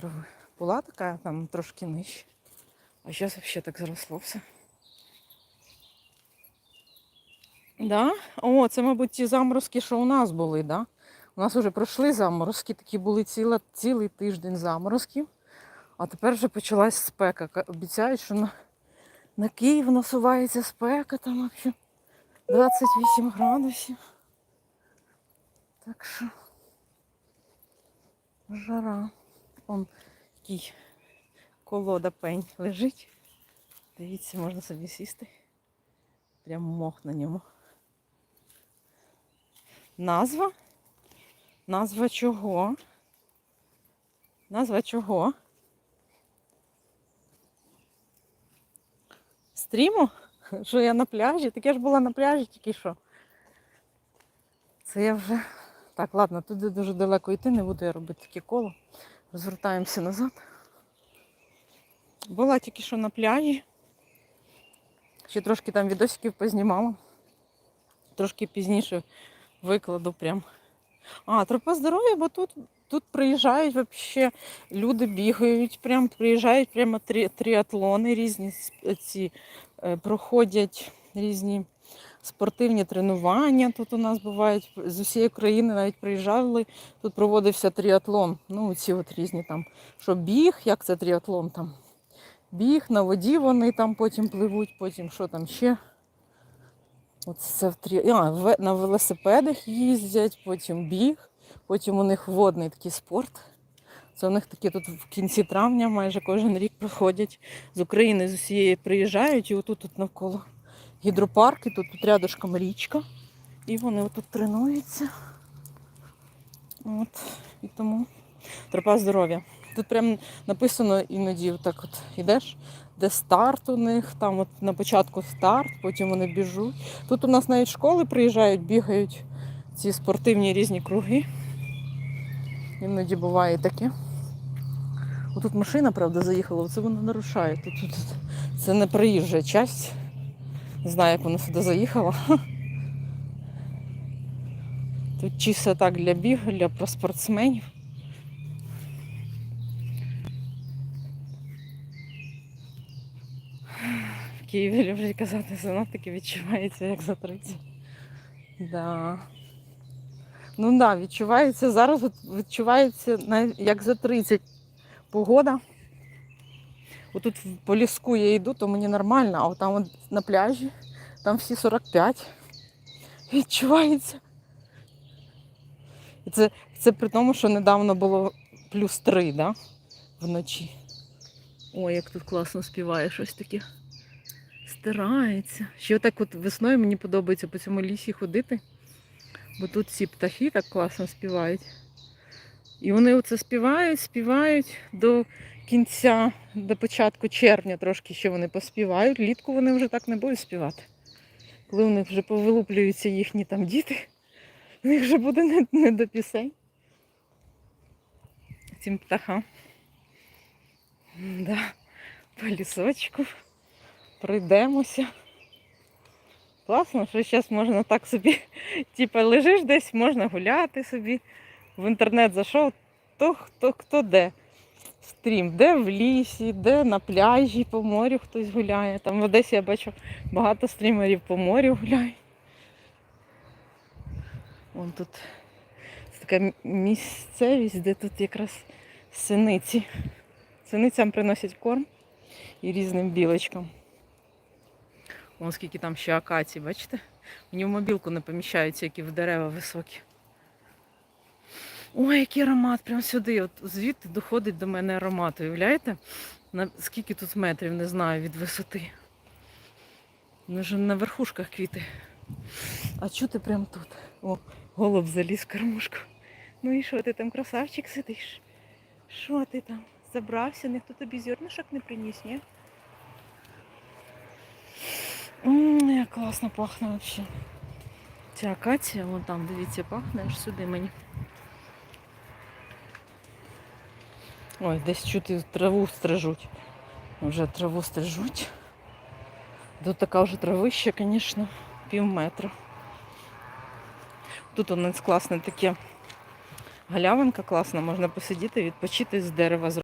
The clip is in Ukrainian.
трави. Була така, там трошки нижче. А зараз взагалі так зросло все. Да? О, це, мабуть, ті заморозки, що у нас були, да? У нас вже пройшли заморозки, такі були ціла, цілий тиждень заморозків. А тепер вже почалась спека. Ка- Обіцяють, що на, на Київ насувається спека, там взагалі 28 градусів. Так що жара. Он такий колода пень лежить. Дивіться, можна собі сісти. Прям мох на ньому. Назва? Назва чого? Назва чого? Стріму? Що я на пляжі? Так я ж була на пляжі тільки що. Це я вже. Так, ладно, туди дуже далеко йти, не буду я робити таке коло. Розвертаємося назад. Була тільки що на пляжі. Ще трошки там відосиків познімала. Трошки пізніше викладу прям. А, тропа здоров'я, бо тут, тут приїжджають вообще, люди бігають, прям приїжджають прямо трі, тріатлони різні ці е, проходять різні спортивні тренування. Тут у нас бувають з усієї країни навіть приїжджали. Тут проводився тріатлон. Ну, ці от різні там, що біг, як це тріатлон там. Біг на воді вони там потім пливуть, потім що там ще. От це в трі... а, на велосипедах їздять, потім біг, потім у них водний такий спорт. Це у них такі тут в кінці травня майже кожен рік проходять. З України з усієї приїжджають і отут тут навколо гідропарки, тут, тут рядышком річка. І вони отут тренуються. От, і тому тропа здоров'я. Тут прям написано іноді так от ідеш, де старт у них, там от на початку старт, потім вони біжуть. Тут у нас навіть школи приїжджають, бігають ці спортивні різні круги. Іноді буває таке. Отут машина, правда, заїхала, це вона нарушає. Тут, тут. Це не проїжджа часть. Знаю, як вона сюди заїхала. Тут чисто так для бігу, для спортсменів. В Києві люблять казати, синоптики відчувається як за 30. Да. Ну так, да, відчувається зараз, відчувається як за 30 погода. Отут по ліску я йду, то мені нормально, а от там от на пляжі, там всі 45. Відчувається. І це, це при тому, що недавно було плюс 3, да? вночі. Ой, як тут класно співає щось таке. Стирається. Ще отак от весною мені подобається по цьому лісі ходити, бо тут ці птахи так класно співають. І вони оце співають, співають до кінця, до початку червня трошки ще вони поспівають. Літку вони вже так не будуть співати. Коли у них вже повилуплюються їхні там діти, у них вже буде не, не до пісень. Цим птахам. Да, по лісочку пройдемося. Класно, що зараз можна так собі, типа лежиш десь, можна гуляти собі. В інтернет зайшов, то хто хто де. Стрім, де в лісі, де на пляжі, по морю хтось гуляє. Там в Одесі я бачу багато стрімерів по морю гуляють. Вон тут така місцевість, де тут якраз синиці. Синицям приносять корм і різним білочкам. Вон скільки там ще акацій, бачите? Мені в мобілку не поміщаються, які в дерева високі. Ой, який аромат, прям сюди. От звідти доходить до мене аромат. Уявляєте? На скільки тут метрів, не знаю, від висоти. Ну вже на верхушках квіти. А чути прям тут. О, голуб заліз в кормушку. Ну і що ти там, красавчик, сидиш? Що ти там? Забрався, ніхто тобі зернишок не приніс, ні? Ммм, як класно пахне взагалі. Ця акація, вон там, дивіться, пахне аж сюди мені. Ой, десь чути траву стрижуть. Вже траву стрижуть. Тут така вже травища, звісно, пів метра. Тут у нас класне таке галявинка класна, можна посидіти, відпочити з дерева.